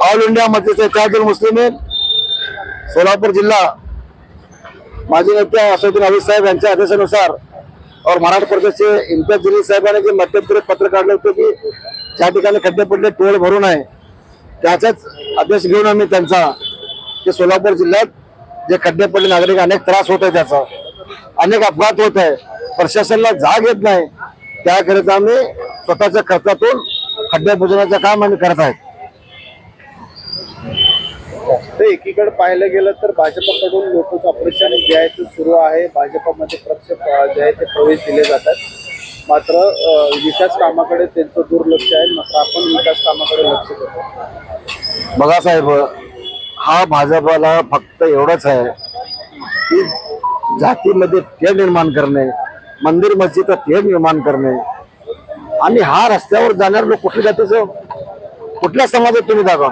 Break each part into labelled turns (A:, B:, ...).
A: All India Majlis Ittehadul Muslimeen Solapur जिल्हा माजी नेते असदुद्दीन अली साहेब यांच्या आदेशानुसार और मराठा प्रदेशचे इम्तियाज जलील साहेबांनी जे मध्यंतरी पत्र काढलं होतं की ज्या ठिकाणी खड्डे पडले टोळ भरून आहे त्याचाच आदेश घेऊन आम्ही त्यांचा की सोलापूर जिल्ह्यात जे खड्डे पडले नागरिक अनेक त्रास होत आहे त्याचा अनेक अपघात होत आहे प्रशासनाला जाग येत नाही त्याकरिता आम्ही स्वतःच्या खर्चातून खड्डे बुजवण्याचं काम आम्ही करत आहेत.
B: तर एकीकडे पाहायला गेलं तर भाजपकडून लोटस ऑपरेशन जे आहे ते सुरू आहे. भाजपमध्ये पक्ष जे आहे ते प्रवेश दिले जातात. मात्र विकास कामाकडे त्यांचं दुर्लक्ष आहे. मात्र आपण विकास कामाकडे लक्ष देतो.
A: बघा साहेब हा भाजपाला फक्त एवढंच आहे की जातीमध्ये फेर निर्माण करणे मंदिर मस्जिद फेर निर्माण करणे आणि हा रस्त्यावर जाणारे लोक कुठल्या जातीचं कुठल्या समाजात तुम्ही दाखवा?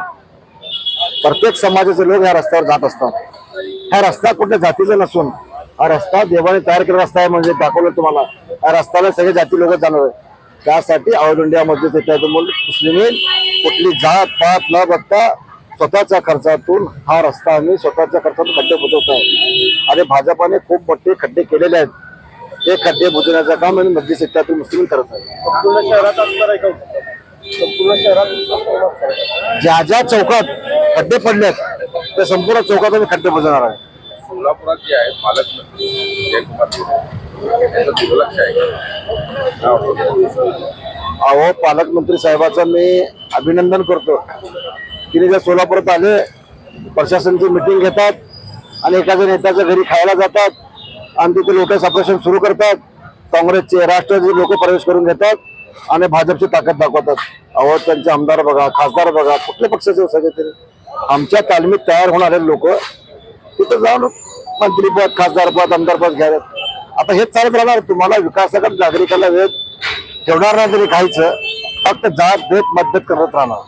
A: प्रत्येक समाजाचे लोक या रस्त्यावर जात असतात. हा रस्ता कुठल्या जातीचा नसून हा रस्ता देवाने तयार केलेला रस्ता आहे म्हणजे दाखवलं तुम्हाला. या रस्त्याला सगळे जाती लोक जाणार आहे त्यासाठी ऑल इंडिया मध्ये मुस्लिमीन कुठली जात पात न बघता स्वतःच्या खर्चातून हा रस्ता आम्ही स्वतःच्या खर्चातून खड्डे बुजवत आहे. आणि भाजपाने खूप मोठे खड्डे केलेले आहेत. ते खड्डे बुजवण्याचं काम आम्ही मध्य क्षेत्रातील मुस्लिम करत आहे.
B: संपूर्ण शहरात
A: ज्या ज्या चौकात खड्डे पडलेत त्या संपूर्ण चौकात आम्ही खड्डे बुजवणार आहे
C: सोलापुरात जे आहे पालकमंत्री जयकुमार शिंदे त्यांचं दुर्लक्ष आहे काय वाटतं?
A: अहो पालकमंत्री साहेबाचं मी अभिनंदन करतो. तिने जर सोलापुरात आले प्रशासनची मिटिंग घेतात आणि एखाद्या नेत्याच्या घरी खायला जातात आणि तिथे लोटस ऑपरेशन सुरू करतात. काँग्रेसचे राष्ट्रवादी लोक प्रवेश करून घेतात आणि भाजपची ताकद दाखवतात. अहो त्यांचे आमदार बघा खासदार बघा कुठल्या पक्षाचे सगळे तरी आमच्या तालमीत तयार होणारे लोक तिथं जाऊन मंत्रीपद खासदारपद आमदारपद घ्यावेत. आता हेच चालत राहणार तुम्हाला विकासाकडे नागरिकाला वेळ ठेवणार नाही तरी खायचं फक्त जात भेट मदत करत राहणार.